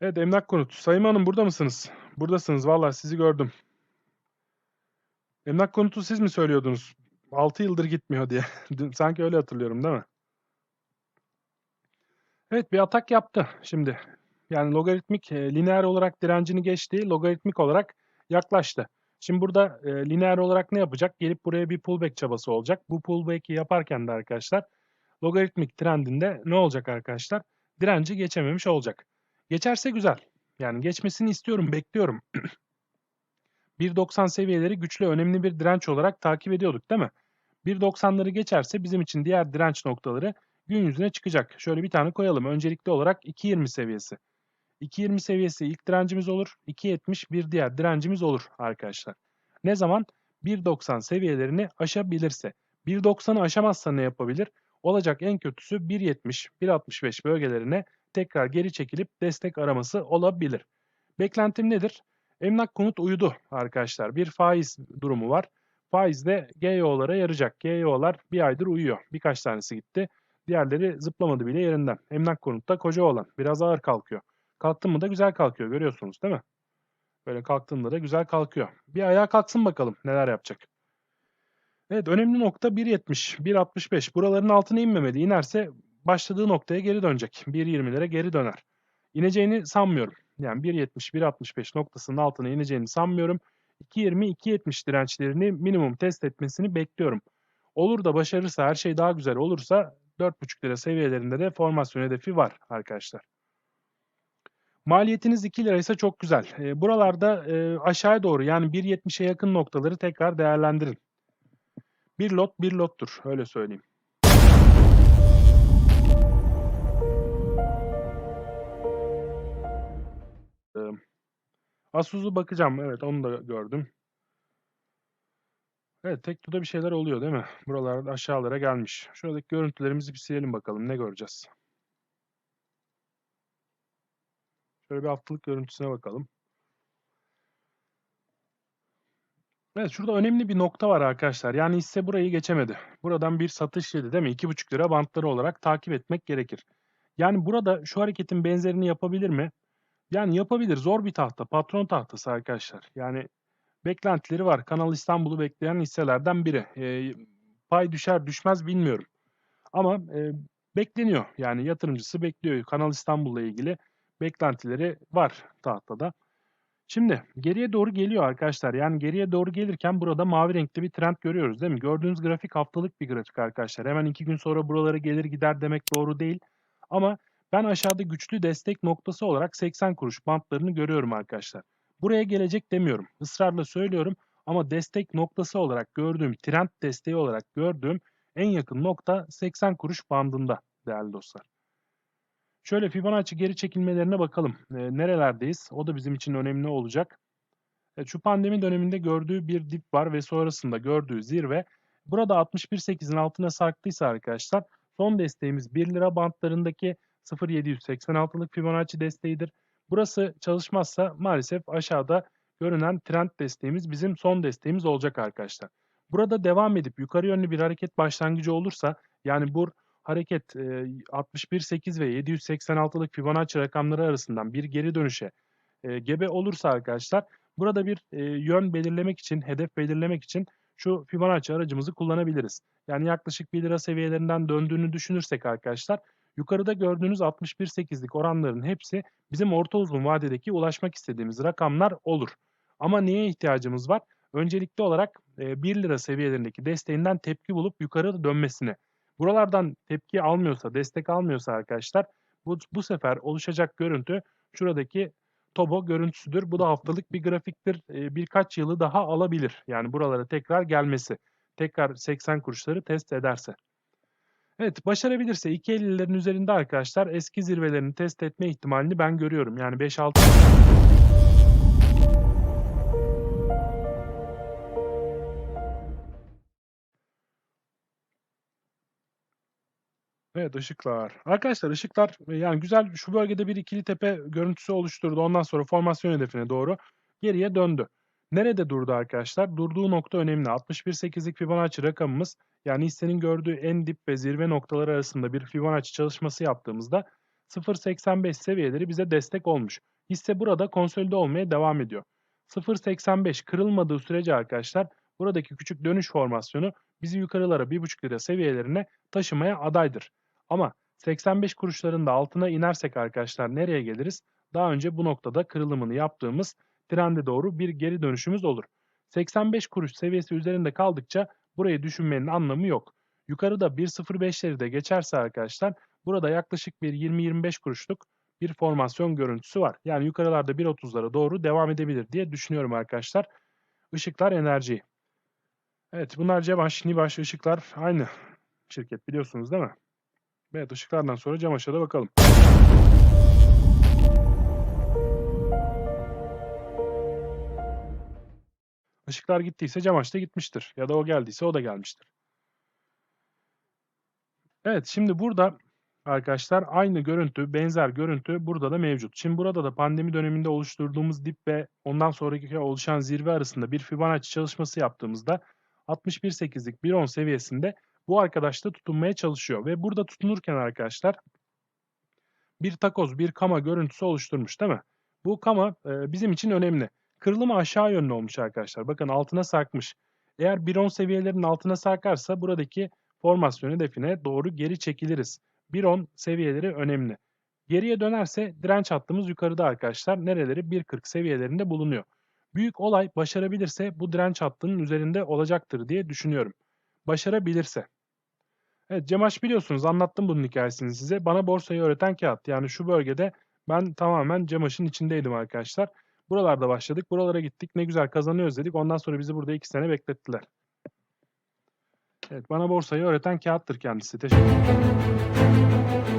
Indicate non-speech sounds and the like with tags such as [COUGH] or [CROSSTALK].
Evet Emlak Konut. Sayın Hanım burada mısınız? Buradasınız vallahi sizi gördüm. Emlak Konut'u siz mi söylüyordunuz? 6 yıldır gitmiyor diye. [LAUGHS] Sanki öyle hatırlıyorum değil mi? Evet bir atak yaptı şimdi. Yani logaritmik, e, lineer olarak direncini geçti, logaritmik olarak yaklaştı. Şimdi burada e, lineer olarak ne yapacak? Gelip buraya bir pullback çabası olacak. Bu pullback'i yaparken de arkadaşlar logaritmik trendinde ne olacak arkadaşlar? Direnci geçememiş olacak. Geçerse güzel. Yani geçmesini istiyorum, bekliyorum. [CLEARS THROAT] 1.90 seviyeleri güçlü, önemli bir direnç olarak takip ediyorduk değil mi? 1.90'ları geçerse bizim için diğer direnç noktaları gün yüzüne çıkacak. Şöyle bir tane koyalım. Öncelikli olarak 2.20 seviyesi. 2.20 seviyesi ilk direncimiz olur. 2.70 bir diğer direncimiz olur arkadaşlar. Ne zaman? 1.90 seviyelerini aşabilirse. 1.90'ı aşamazsa ne yapabilir? Olacak en kötüsü 1.70, 1.65 bölgelerine tekrar geri çekilip destek araması olabilir. Beklentim nedir? Emlak konut uyudu arkadaşlar. Bir faiz durumu var. Faiz de GYO'lara yarayacak. GYO'lar bir aydır uyuyor. Birkaç tanesi gitti. Diğerleri zıplamadı bile yerinden. Emlak konutta koca olan. Biraz ağır kalkıyor. Kalktı mı da güzel kalkıyor görüyorsunuz değil mi? Böyle kalktığında da güzel kalkıyor. Bir ayağa kalksın bakalım neler yapacak. Evet önemli nokta 1.70, 1.65. Buraların altına inmemeli. İnerse başladığı noktaya geri dönecek. 1.20'lere geri döner. İneceğini sanmıyorum. Yani 1.70, 1.65 noktasının altına ineceğini sanmıyorum. 2.20, 2.70 dirençlerini minimum test etmesini bekliyorum. Olur da başarırsa, her şey daha güzel olursa 4.5 lira seviyelerinde de formasyon hedefi var arkadaşlar. Maliyetiniz 2 liraysa çok güzel. E, buralarda e, aşağıya doğru yani 1.70'e yakın noktaları tekrar değerlendirin. Bir lot bir lottur öyle söyleyeyim. Asus'u bakacağım. Evet onu da gördüm. Evet Tekno'da bir şeyler oluyor değil mi? Buralarda aşağılara gelmiş. Şuradaki görüntülerimizi bir silelim bakalım. Ne göreceğiz? Şöyle bir haftalık görüntüsüne bakalım. Evet şurada önemli bir nokta var arkadaşlar. Yani hisse burayı geçemedi. Buradan bir satış yedi değil mi? 2,5 lira bantları olarak takip etmek gerekir. Yani burada şu hareketin benzerini yapabilir mi? Yani yapabilir. Zor bir tahta. Patron tahtası arkadaşlar. Yani beklentileri var. Kanal İstanbul'u bekleyen hisselerden biri. E, pay düşer düşmez bilmiyorum. Ama e, bekleniyor. Yani yatırımcısı bekliyor. Kanal İstanbul'la ilgili beklentileri var tahtada. Şimdi geriye doğru geliyor arkadaşlar. Yani geriye doğru gelirken burada mavi renkli bir trend görüyoruz değil mi? Gördüğünüz grafik haftalık bir grafik arkadaşlar. Hemen iki gün sonra buralara gelir gider demek doğru değil. Ama ben aşağıda güçlü destek noktası olarak 80 kuruş bantlarını görüyorum arkadaşlar. Buraya gelecek demiyorum. Israrla söylüyorum ama destek noktası olarak gördüğüm, trend desteği olarak gördüğüm en yakın nokta 80 kuruş bandında değerli dostlar. Şöyle Fibonacci geri çekilmelerine bakalım. E, nerelerdeyiz? O da bizim için önemli olacak. E, şu pandemi döneminde gördüğü bir dip var ve sonrasında gördüğü zirve. Burada 61.8'in altına sarktıysa arkadaşlar son desteğimiz 1 lira bantlarındaki 0.786'lık Fibonacci desteğidir. Burası çalışmazsa maalesef aşağıda görünen trend desteğimiz bizim son desteğimiz olacak arkadaşlar. Burada devam edip yukarı yönlü bir hareket başlangıcı olursa yani bu hareket e, 61.8 ve 786'lık Fibonacci rakamları arasından bir geri dönüşe e, gebe olursa arkadaşlar burada bir e, yön belirlemek için, hedef belirlemek için şu Fibonacci aracımızı kullanabiliriz. Yani yaklaşık 1 lira seviyelerinden döndüğünü düşünürsek arkadaşlar yukarıda gördüğünüz 61.8'lik oranların hepsi bizim orta uzun vadedeki ulaşmak istediğimiz rakamlar olur. Ama neye ihtiyacımız var? Öncelikli olarak e, 1 lira seviyelerindeki desteğinden tepki bulup yukarı dönmesine. Buralardan tepki almıyorsa, destek almıyorsa arkadaşlar bu, bu sefer oluşacak görüntü şuradaki Tobo görüntüsüdür. Bu da haftalık bir grafiktir. E, birkaç yılı daha alabilir. Yani buralara tekrar gelmesi. Tekrar 80 kuruşları test ederse. Evet başarabilirse 2.50'lerin üzerinde arkadaşlar eski zirvelerini test etme ihtimalini ben görüyorum. Yani 5-6 Evet ışıklar. Arkadaşlar ışıklar yani güzel şu bölgede bir ikili tepe görüntüsü oluşturdu. Ondan sonra formasyon hedefine doğru geriye döndü. Nerede durdu arkadaşlar? Durduğu nokta önemli. 61.8'lik Fibonacci rakamımız yani hissenin gördüğü en dip ve zirve noktaları arasında bir Fibonacci çalışması yaptığımızda 0.85 seviyeleri bize destek olmuş. Hisse burada konsolide olmaya devam ediyor. 0.85 kırılmadığı sürece arkadaşlar buradaki küçük dönüş formasyonu bizi yukarılara 1.5 lira seviyelerine taşımaya adaydır. Ama 85 kuruşların da altına inersek arkadaşlar nereye geliriz? Daha önce bu noktada kırılımını yaptığımız trende doğru bir geri dönüşümüz olur. 85 kuruş seviyesi üzerinde kaldıkça burayı düşünmenin anlamı yok. Yukarıda 1.05'leri de geçerse arkadaşlar burada yaklaşık bir 20-25 kuruşluk bir formasyon görüntüsü var. Yani yukarılarda 1.30'lara doğru devam edebilir diye düşünüyorum arkadaşlar. Işıklar enerji. Evet bunlar Cemaş, Nibaş, Işıklar aynı şirket biliyorsunuz değil mi? Evet ışıklardan sonra Cemaş'a da bakalım. Işıklar gittiyse Cemaş da gitmiştir. Ya da o geldiyse o da gelmiştir. Evet şimdi burada arkadaşlar aynı görüntü, benzer görüntü burada da mevcut. Şimdi burada da pandemi döneminde oluşturduğumuz dip ve ondan sonraki oluşan zirve arasında bir Fibonacci çalışması yaptığımızda 61.8'lik 1.10 seviyesinde bu arkadaş da tutunmaya çalışıyor. Ve burada tutunurken arkadaşlar bir takoz, bir kama görüntüsü oluşturmuş değil mi? Bu kama e, bizim için önemli. Kırılımı aşağı yönlü olmuş arkadaşlar. Bakın altına sarkmış. Eğer 1.10 seviyelerinin altına sarkarsa buradaki formasyon hedefine doğru geri çekiliriz. 1.10 seviyeleri önemli. Geriye dönerse direnç hattımız yukarıda arkadaşlar. Nereleri? 1.40 seviyelerinde bulunuyor. Büyük olay başarabilirse bu direnç hattının üzerinde olacaktır diye düşünüyorum. Başarabilirse. Evet Cemaş biliyorsunuz anlattım bunun hikayesini size. Bana borsayı öğreten kağıt. Yani şu bölgede ben tamamen Cemaş'ın içindeydim arkadaşlar. Buralarda başladık. Buralara gittik. Ne güzel kazanıyoruz dedik. Ondan sonra bizi burada 2 sene beklettiler. Evet bana borsayı öğreten kağıttır kendisi. Teşekkür ederim.